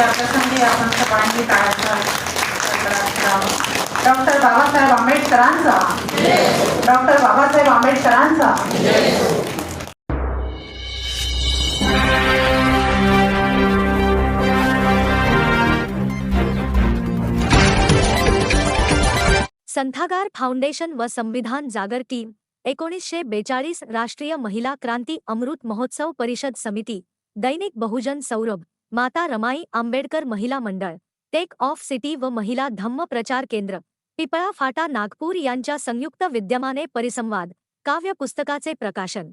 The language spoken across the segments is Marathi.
या प्रसंगी आपण सर्वांनी टाळ्यांचा डॉक्टर बाबासाहेब आंबेडकरांचा. डॉक्टर बाबासाहेब आंबेडकरांचा. संथागार फाउंडेशन व संविधान जागर टीम एकोणीसशे बेचाळीस राष्ट्रीय महिला क्रांती अमृत महोत्सव परिषद समिती दैनिक बहुजन सौरभ. माता रमाई आंबेडकर महिला मंडळ टेक ऑफ सिटी व महिला धम्म प्रचार केंद्र पिपळा फाटा नागपूर यांच्या संयुक्त विद्यमाने परिसंवाद काव्य पुस्तकाचे प्रकाशन.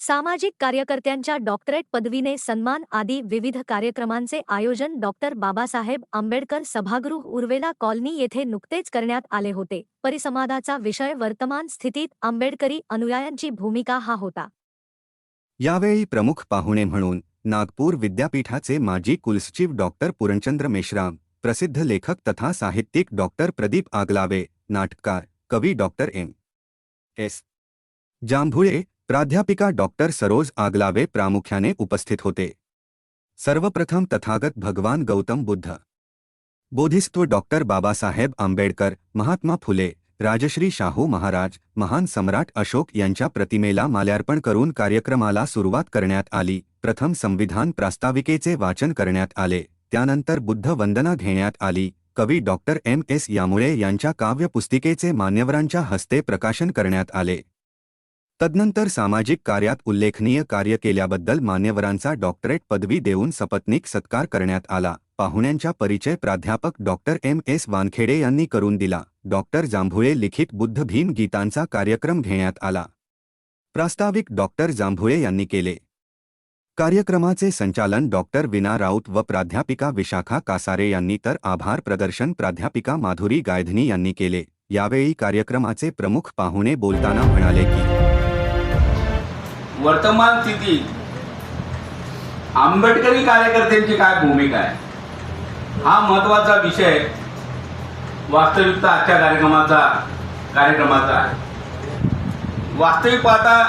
सामाजिक कार्यकर्त्यांच्या डॉक्टरेट पदवीने सन्मान आदी विविध कार्यक्रमांचे आयोजन डॉक्टर बाबासाहेब आंबेडकर सभागृह उर्वेला कॉलनी येथे नुकतेच करण्यात आले होते. परिसंवादाचा विषय वर्तमान स्थितीत आंबेडकरी अनुयायांची भूमिका हा होता. यावेळी प्रमुख पाहुणे म्हणून नागपूर विद्यापीठाचे माजी कुलसचिव डॉक्टर पूरणचंद्र मेश्राम, प्रसिद्ध लेखक तथा साहित्यिक डॉक्टर प्रदीप आगलावे, नाटककार, कवी डॉक्टर एम. एस. जांभुळे, प्राध्यापिका डॉक्टर सरोज आगलावे प्रामुख्याने उपस्थित होते. सर्वप्रथम तथागत भगवान गौतम बुद्ध. बोधिसत्व डॉक्टर बाबासाहेब आंबेडकर, महात्मा फुले, राजश्री शाहू महाराज, महान सम्राट अशोक यांच्या प्रतिमेला माल्यार्पण करून कार्यक्रमाला सुरुवात करण्यात आली. प्रथम संविधान प्रास्ताविकेचे वाचन करण्यात आले. त्यानंतर बुद्ध वंदना घेण्यात आली. कवी डॉक्टर एम. एस. यामुळे यांच्या काव्यपुस्तिकेचे मान्यवरांच्या हस्ते प्रकाशन करण्यात आले. तदनंतर सामाजिक कार्यात उल्लेखनीय कार्य केल्याबद्दल मान्यवरांचा डॉक्टरेट पदवी देऊन सपत्नीक सत्कार करण्यात आला. पाहुण्यांचा परिचय प्राध्यापक डॉक्टर एम. एस. वानखेडे यांनी करून दिला. डॉक्टर जांभुळे लिखित बुद्ध भीम गीतांचा कार्यक्रम घेण्यात आला. प्रास्ताविक डॉक्टर जांभुळे यांनी केले. कार्यक्रमाचे संचालन डॉक्टर विना राऊत व प्राध्यापिका विशाखा कासारे यांनी तर आभार प्रदर्शन प्राध्यापिका माधुरी गायधनी यांनी केले. यावेळी कार्यक्रमाचे प्रमुख पाहुणे बोलताना म्हणाले की वर्तमान स्थितीत आंबेडकरी कार्यकर्त्यांची काय भूमिका आहे? हा महत्त्वाचा विषय वास्तविकता आजच्या कार्यक्रमाचा कार्यक्रमाचा आहे. वास्तविक पाहता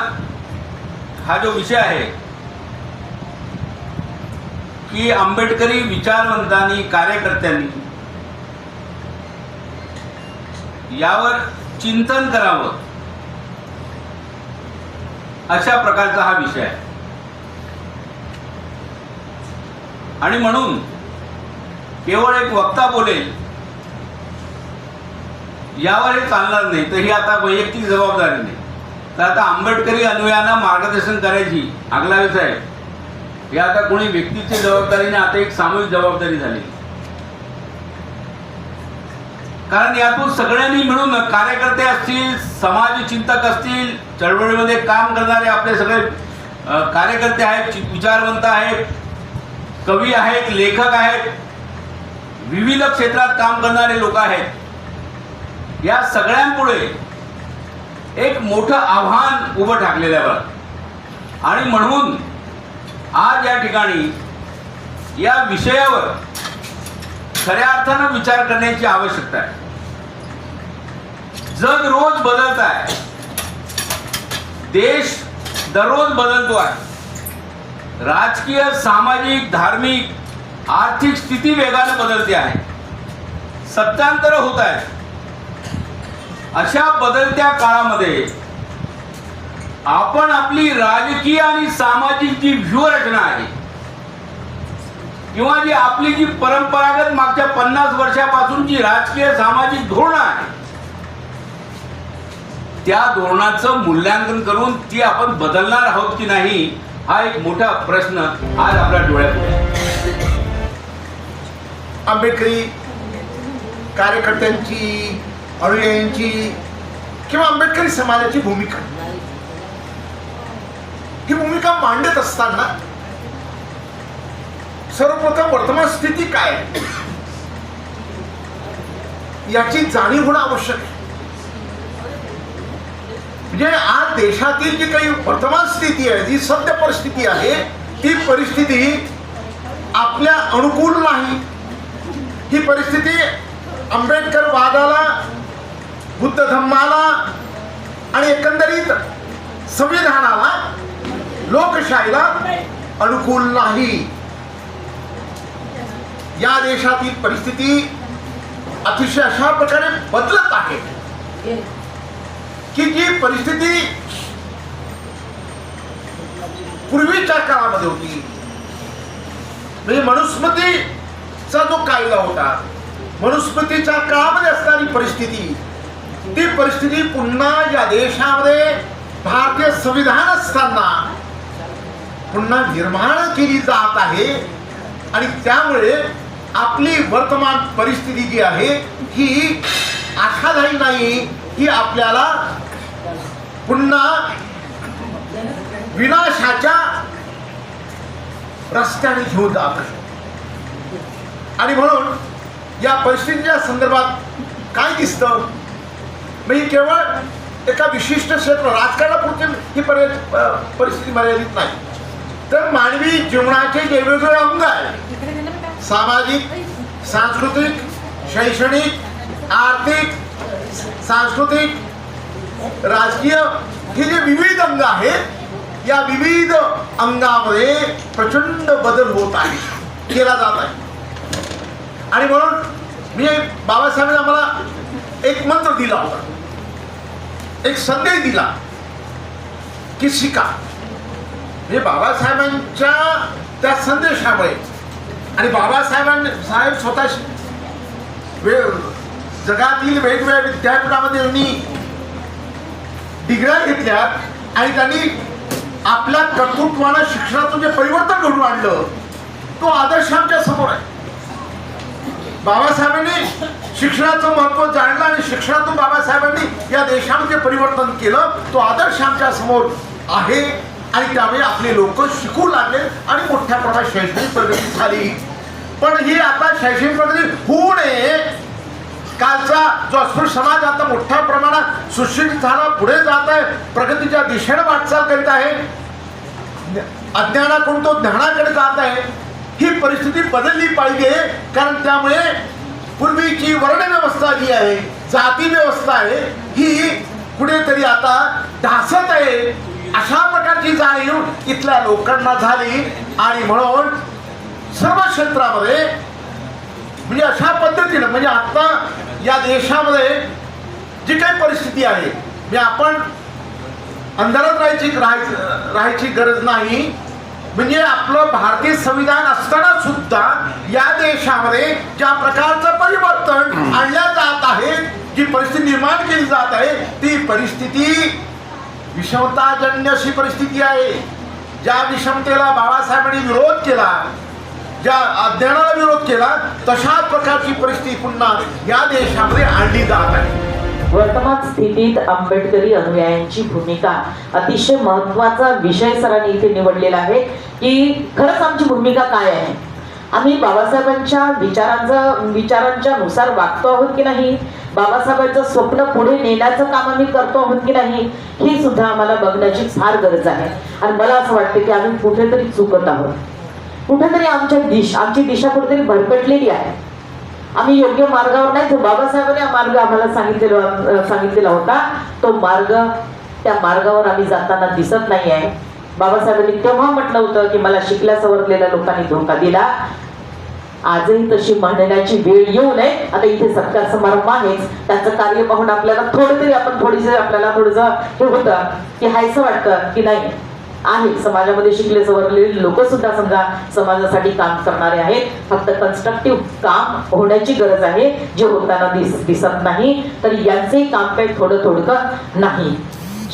हा जो विषय आहे की आंबेडकरी विचारवंतांनी कार्यकर्त्यांनी यावर चिंतन करावं. अशा प्रकारचा हा विषय आहे. आणि म्हणून केवळ एक वक्ता बोलेल यावर हे चालणार नाही. तर ही आता वैयक्तिक जबाबदारी नाही. तर आता आंबेडकरी अनुयायांना मार्गदर्शन करायची आगला विषय आहे हे आता कोणी व्यक्तीची जबाबदारी नाही आता एक सामूहिक जबाबदारी झाली. कारण यातून सगळ्यांनी मिळून कार्यकर्ते असतील समाज चिंतक असतील चळवळीमध्ये काम करणारे आपले सगळे कार्यकर्ते आहेत विचारवंत आहेत कवी आहेत लेखक आहेत विविध क्षेत्रात काम करणारे लोक आहेत. या सगळ्यांपुढे एक मोठं आव्हान उभं ठाकलेलं आहे आणि म्हणून आज या ठिकाणी या विषयावर खऱ्या अर्थानं विचार करण्याची आवश्यकता आहे. जग रोज बदलत आहे. देश दररोज बदलतो आहे. राजकीय सामाजिक धार्मिक आर्थिक स्थिती वेगाने बदलते आहे. सत्तांतर होत आहे. अशा बदलत्या काळामध्ये आपण आपली राजकीय आणि सामाजिक जी व्यूहरचना आहे किंवा जी आपली जी परंपरागत मागच्या पन्नास वर्षापासून जी राजकीय सामाजिक धोरण आहे त्या धोरणाचं मूल्यांकन करून ती आपण बदलणार आहोत की नाही हा एक मोठा प्रश्न आज आपल्या डोळ्यात आंबेडकरी कार्यकर्त्यांची अनुयायांची किंवा आंबेडकरी समाजाची भूमिका. ही भूमिका मांडत असताना सर्वप्रथम वर्तमान स्थिती काय? याची जाणीव होणं आवश्यक आहे. म्हणजे आज देशातील जी काही वर्तमान स्थिती आहे जी सद्य परिस्थिती आहे ती परिस्थिती आपल्या अनुकूल नाही. ही परिस्थिती आंबेडकर वादाला बुद्ध धम्माला आणि एकंदरीत संविधानाला लोकशाहीला अनुकूल नाही. या देशातील परिस्थिती अतिशय अशा प्रकारे बदलत आहे. की जी परिस्थिती पूर्वीच्या काळामध्ये होती. म्हणजे मनुस्मृतीचा जो कायदा होता मनुस्मृतीच्या काळामध्ये असणारी परिस्थिती ती परिस्थिती पुन्हा या देशामध्ये भारतीय संविधान असताना पुन्हा निर्माण केली जात आहे. आणि त्यामुळे आपली वर्तमान परिस्थिती जी आहे ही आशादायी नाही ही आपल्याला पुन्हा विनाशाच्या रस्त्याने घेऊन जात आहे. आणि म्हणून या परिस्थितीच्या संदर्भात काय दिसतं? म्हणजे केवळ एका विशिष्ट क्षेत्र राजकारणापुरती ही पर्य- परिस्थिती मर्यादित नाही. तर मानवी जीवनाचे वेगवेगळे अंग आहेत सामाजिक सांस्कृतिक शैक्षणिक आर्थिक सांस्कृतिक राजकीय हे जे विविध अंग आहेत या विविध अंगामध्ये प्रचंड बदल होत आहे केला जात आहे. आणि म्हणून मी बाबासाहेबांनी आम्हाला एक मंत्र दिला होता. एक संदेश दिला की शिका. हे बाबासाहेबांच्या त्या संदेशामुळे. आणि बाबासाहेबांनी साहेब स्वतः वे जगातील वेगवेगळ्या विद्यापीठामध्ये त्यांनी डिग्र्या घेतल्या आणि त्यांनी आपल्या कर्तृत्वानं शिक्षणातून जे परिवर्तन घडून आणलं तो आदर्श आमच्यासमोर आहे. बाबासाहेबांनी शिक्षणाचं महत्त्व जाणलं आणि शिक्षणातून बाबासाहेबांनी या देशामध्ये परिवर्तन केलं तो आदर्श आमच्यासमोर आहे. आणि त्यामुळे आपले लोक शिकू लागले आणि मोठ्या प्रमाणात शैक्षणिक प्रगती झाली. पण ही आता शैक्षणिक प्रगती होऊ नये. कालचा जो अस्पृश्य समाज आता मोठ्या प्रमाणात सुशिक्षित झाला पुढे जात आहे प्रगतीच्या दिशेने वाटचाल करीत आहे. अज्ञानाकडून तो ज्ञानाकडे जात आहे. ही परिस्थिती बदलली पाहिजे कारण त्यामुळे पूर्वीची वर्ण व्यवस्था जी आहे जाती व्यवस्था आहे ही कुठेतरी आता ढासत आहे. अशा प्रकारची जाणीव इथल्या लोकांना झाली आणि म्हणून सर्व क्षेत्रामध्ये म्हणजे अशा पद्धतीनं म्हणजे आता या देशामध्ये जी काही परिस्थिती आहे म्हणजे आपण अंधारात राहायची राहायची राहायची गरज नाही. म्हणजे आपलं भारतीय संविधान असताना सुद्धा या देशामध्ये ज्या प्रकारचं परिवर्तन आणल्या जात आहे जी परिस्थिती निर्माण केली जात आहे ती परिस्थिती विषमताजन्य अशी परिस्थिती आहे. ज्या विषमतेला बाबासाहेबांनी विरोध केला ज्या अध्ययनाला विरोध केला तशा प्रकारची परिस्थिती पुन्हा या देशामध्ये आणली जात आहे. वर्तमान स्थितीत आंबेडकरी अनुयायांची भूमिका अतिशय महत्त्वाचा विषय सरांनी इथे निवडलेला आहे की खरंच आमची भूमिका काय आहे? आम्ही बाबासाहेबांच्या विचारांचं विचारांच्या नुसार वागतो आहोत की नाही? बाबासाहेबांचं स्वप्न पुढे नेण्याचं काम आम्ही करतो आहोत की नाही ही सुद्धा आम्हाला बघण्याची फार गरज आहे. आणि मला असं वाटतं की आम्ही कुठेतरी चुकत आहोत. कुठेतरी आमच्या दिश आमची दिशा कुठेतरी भरकटलेली आहे. आम्ही योग्य मार्गावर नाही तर बाबासाहेबांनी हा मार्ग आम्हाला सांगितलेला सांगितलेला होता. तो मार्ग त्या मार्गावर आम्ही जाताना दिसत नाही आहे बाबासाहेबांनी तेव्हा म्हटलं होतं की मला शिकल्या सवरलेल्या लोकांनी धोका दिला. आजही तशी म्हणण्याची वेळ येऊ नये. आता इथे सत्कार समारंभ आहेच. त्यांचं कार्य पाहून आपल्याला थोडं तरी आपण थोडीस आपल्याला थोडंसं हे होतं की हायचं वाटतं की नाही. आहे. समाजामध्ये शिकले सवरलेले लोक सुद्धा समजा समाजासाठी काम करणारे आहेत. फक्त कन्स्ट्रक्टिव्ह काम होण्याची गरज आहे. जे होताना दिस दिसत नाही. तर यांचंही काम काही थोडं थोडकं नाही.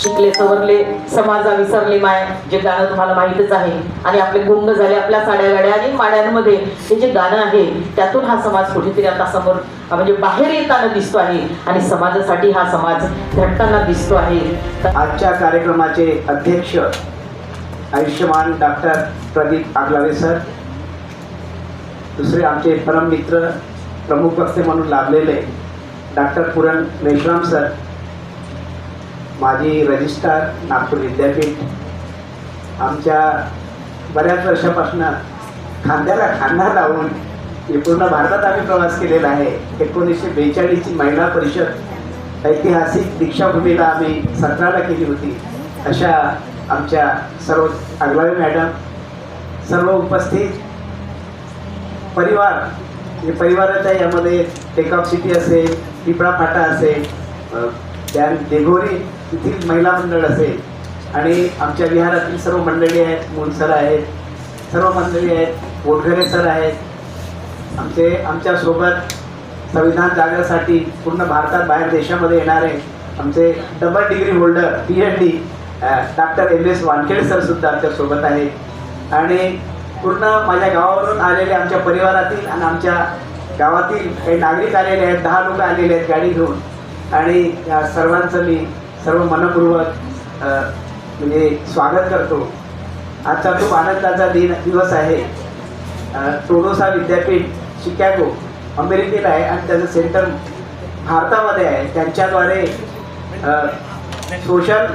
शिकले सवरले समाजा विसरले माय जे गाणं तुम्हाला माहीतच आहे. आणि आपले गुंग झाले आपल्या साड्या गाड्या आणि माड्यांमध्ये. हे जे गाणं आहे त्यातून हा समाज कुठेतरी आता समोर म्हणजे बाहेर येताना दिसतो आहे. आणि समाजासाठी हा समाज झटताना दिसतो आहे. तर आजच्या कार्यक्रमाचे अध्यक्ष आयुष्यमान डॉक्टर प्रदीप आगलावे सर दुसरे आमचे परममित्र प्रमुख वक्ते म्हणून लाभलेले डॉक्टर पुरण मेश्राम सर माजी रजिस्ट्रार नागपूर विद्यापीठ. आमच्या बऱ्याच वर्षापासून खांद्याला खांदा लावून पूर्ण भारतात आम्ही प्रवास केलेला आहे. एकोणीसशे बेचाळीसची महिला परिषद ऐतिहासिक दीक्षाभूमीला आम्ही सतराला केली होती. अशा आमच्या सर्व आगलावे मॅडम सर्व उपस्थित परिवार म्हणजे परिवाराच्या यामध्ये टेकऑफ सिटी असेल पिपळा फाटा असेल अ, त्या देघोरी येथील महिला मंडळ असेल आणि आमच्या विहारातील सर्व मंडळी आहेत मूल सर आहेत सर्व मंडळी आहेत ओटघरे सर आहेत. आमचे आमच्यासोबत संविधान जागरासाठी पूर्ण भारतात बाहेर देशामध्ये येणारे आमचे double degree holder P H D doctor M S Wankhede सरसुद्धा आमच्यासोबत आहेत. आणि पूर्ण माझ्या गावावरून आलेले आमच्या परिवारातील आणि आमच्या गावातील काही नागरिक आलेले आहेत दहा लोक आलेले आहेत गाडी घेऊन. आणि या सर्वांचं मी सर्व मनपूर्वक म्हणजे स्वागत करतो. आजचा खूप आनंदाचा दिन दिवस आहे. टोडोसा विद्यापीठ शिकागो अमेरिकेला आहे आणि त्याचं सेंटर भारतामध्ये आहे. त्यांच्याद्वारे सोशल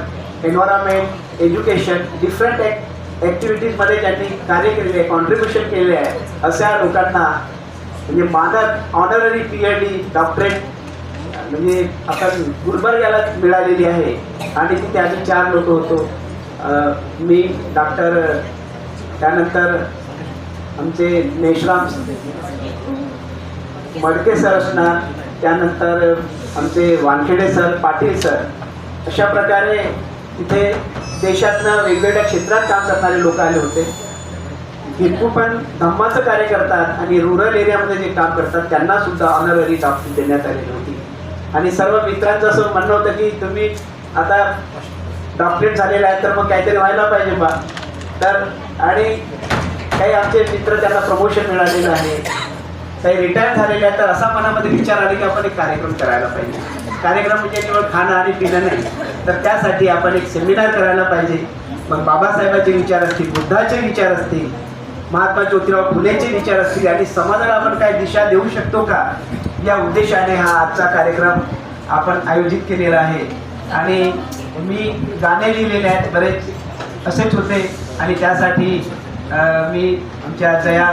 एन्व्हायरमेंट एज्युकेशन डिफरंट ॲक् ॲक्टिव्हिटीजमध्ये त्यांनी कार्य केलेले आहे कॉन्ट्रीब्युशन केलेले आहे. अशा लोकांना म्हणजे मानद honorary P H D doctorate म्हणजे आपण गुलबर्ग्याला मिळालेली आहे. आणि तिथे आम्ही चार लोक होतो. मी डॉक्टर त्यानंतर आमचे मेश्राम मडके सर असणार त्यानंतर आमचे वानखेडे सर पाटील सर. अशा प्रकारे तिथे देशातनं वेगवेगळ्या क्षेत्रात काम करणारे लोक आले होते. हिंदू पण धम्माचं कार्य करतात आणि रुरल एरियामध्ये जे काम करतात त्यांना सुद्धा ऑनररी डॉक्टर देण्यात आलेली होती. आणि सर्व मित्रांचं असं म्हणणं होतं की तुम्ही आता डॉक्टरेट झालेलं आहे तर मग काहीतरी व्हायला पाहिजे बा. तर आणि काही आमचे मित्र त्यांना प्रमोशन मिळालेलं आहे. काही रिटायर झालेले आहेत तर असा मनामध्ये विचार आले की आपण एक कार्यक्रम करायला पाहिजे. कार्यक्रम म्हणजे केवळ खाणं आणि पिणं नाही तर त्यासाठी आपण एक सेमिनार करायला पाहिजे. मग बाबासाहेबांचे विचार असतील बुद्धाचे विचार असतील महात्मा ज्योतिराव फुलेचे विचार असतील आणि समाजाला आपण काय दिशा देऊ शकतो का? या उद्देशाने हा आजचा कार्यक्रम आपण आयोजित केलेला आहे. आणि मी गाणे लिहिलेले आहेत बरेच असेच होते. आणि त्यासाठी मी आमच्या जया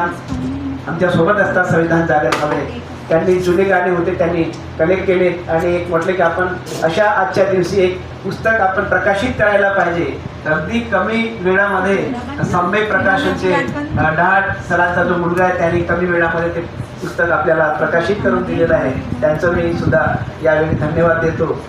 आमच्यासोबत असतात संविधान जागरमध्ये त्यांनी जुने गाणे होते त्यांनी कलेक्ट केले. आणि एक म्हटले की आपण अशा आजच्या दिवशी एक पुस्तक आपण प्रकाशित करायला पाहिजे. अगदी कमी वेळामध्ये सम्यक प्रकाशनचे डाट डहाट सरांचा जो मुलगा आहे त्यांनी कमी वेळामध्ये ते पुस्तक आपल्याला प्रकाशित करून दिलेलं आहे. त्यांचं मी सुद्धा यावेळी धन्यवाद देतो.